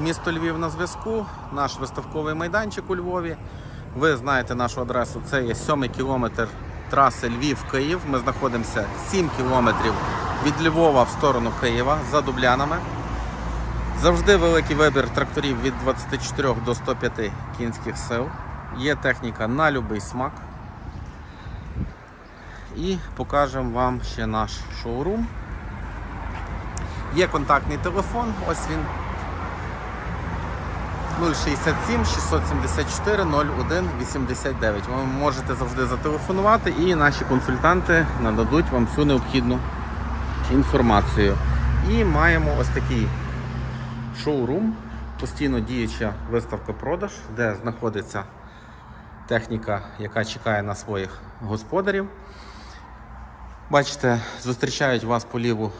місто Львів на зв'язку, наш виставковий майданчик у Львові. Ви знаєте нашу адресу, це є 7 кілометр траси Львів-Київ. Ми знаходимося 7 кілометрів від Львова в сторону Києва за Дублянами. Завжди великий вибір тракторів від 24 до 105 кінських сил. Є техніка на будь-який смак. І покажемо вам ще наш шоурум. Є контактний телефон, ось він 067 674 01 89. Ви можете завжди зателефонувати і наші консультанти нададуть вам всю необхідну інформацію. І маємо ось такий шоурум, постійно діюча виставка продаж, де знаходиться техніка, яка чекає на своїх господарів. Бачите, зустрічають вас по ліву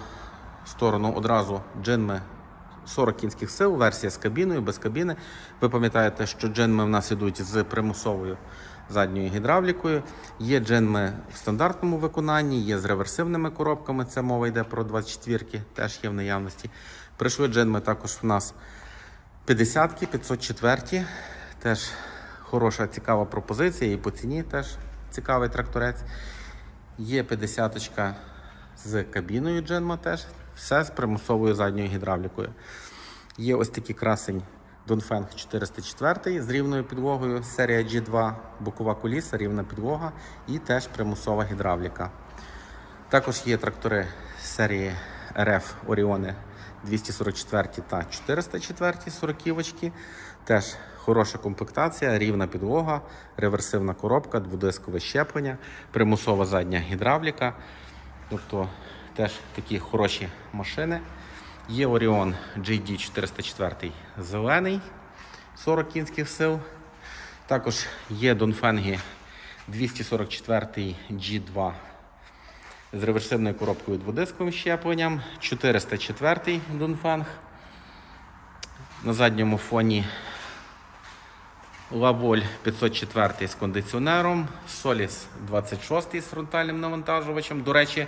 сторону одразу джинми 40 кінських сил, версія з кабіною, без кабіни. Ви пам'ятаєте, що джинми в нас йдуть з примусовою задньою гідравлікою. Є джинми в стандартному виконанні, є з реверсивними коробками. Це мова йде про 24-ки, теж є в наявності. Прийшли джинми також в нас 50-ки, 504-ті. Теж хороша, цікава пропозиція і по ціні теж цікавий тракторець. Є 50-ка з кабіною Дженма теж, все з примусовою задньою гідравлікою. Є ось такий красень Донфенг 404 з рівною підлогою, серія G2, бокова куліса, рівна підлога і теж примусова гідравліка. Також є трактори серії RF Оріони 244 та 404 сороківочки. Теж хороша комплектація, рівна підлога, реверсивна коробка, дводискове щеплення, примусова задня гідравліка. Тобто теж такі хороші машини. Є Orion GD 404 зелений 40 кінських сил. Також є Донфенги 244 G2 з реверсивною коробкою дводисковим щепленням, 404 Дунфанг. На задньому фоні Лаволь 504 з кондиціонером, Соліс 26 з фронтальним навантажувачем. До речі,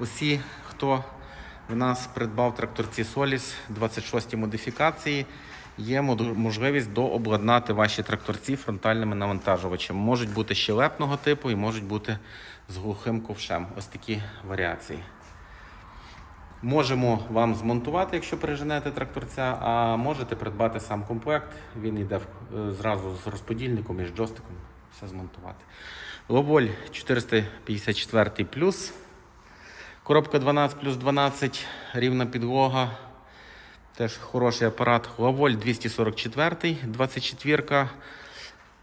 усі, хто в нас придбав тракторці Соліс 26 модифікації, є можливість дообладнати ваші тракторці фронтальними навантажувачами. Можуть бути щелепного типу і можуть бути з глухим ковшем. Ось такі варіації. Можемо вам змонтувати, якщо переженете тракторця, а можете придбати сам комплект. Він йде зразу з розподільником і з джойстиком. Все змонтувати. Ловоль 454 плюс. Коробка 12 плюс 12, рівна підлога. Теж хороший апарат. Лаволь 244, 24.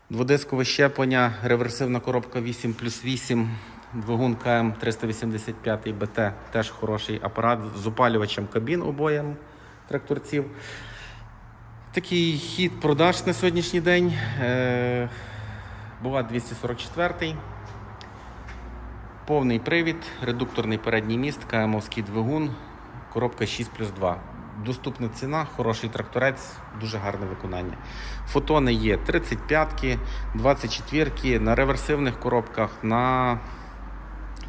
Дводискове щеплення, реверсивна коробка 8 плюс 8, двигун КМ 385 БТ, теж хороший апарат з опалювачем кабін обоєм тракторців. Такий хід продаж на сьогоднішній день. Е, була 244. Повний привід, редукторний передній міст, КМовський двигун, коробка 6 плюс 2. Доступна ціна, хороший тракторець, дуже гарне виконання. Фотони є 35-ки, 24-ки, на реверсивних коробках, на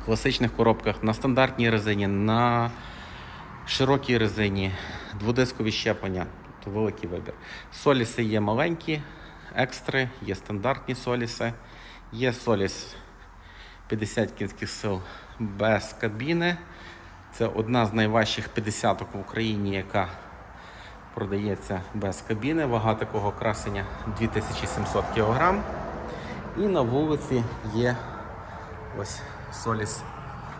класичних коробках, на стандартній резині, на широкій резині, дводискові щеплення, тобто великий вибір. Соліси є маленькі, екстри, є стандартні соліси, є соліс 50 кінських сил без кабіни. Це одна з найважчих 50 в Україні, яка продається без кабіни. Вага такого красення 2700 кг. І на вулиці є ось Соліс.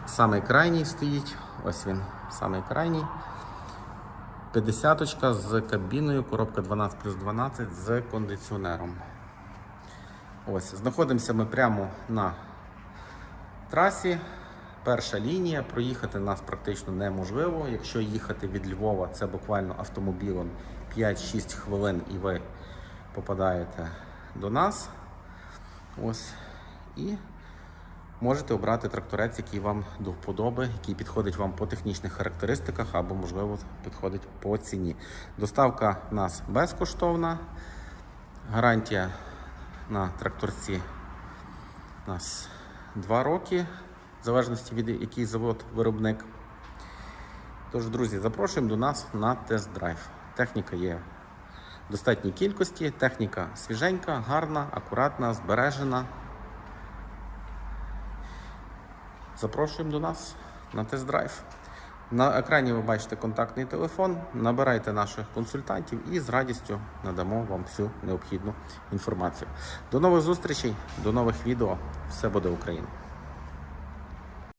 Самий крайній стоїть. Ось він, самий крайній. 50 з кабіною, коробка 12 плюс 12 з кондиціонером. Ось, знаходимося ми прямо на трасі. Перша лінія. Проїхати нас практично неможливо. Якщо їхати від Львова, це буквально автомобілем 5-6 хвилин і ви попадаєте до нас. Ось. І можете обрати тракторець, який вам до вподоби, який підходить вам по технічних характеристиках або, можливо, підходить по ціні. Доставка в нас безкоштовна. Гарантія на тракторці у нас 2 роки, в залежності від який завод виробник. Тож, друзі, запрошуємо до нас на тест-драйв. Техніка є в достатній кількості. Техніка свіженька, гарна, акуратна, збережена. Запрошуємо до нас на тест-драйв. На екрані ви бачите контактний телефон. Набирайте наших консультантів і з радістю надамо вам всю необхідну інформацію. До нових зустрічей, до нових відео. Все буде Україна!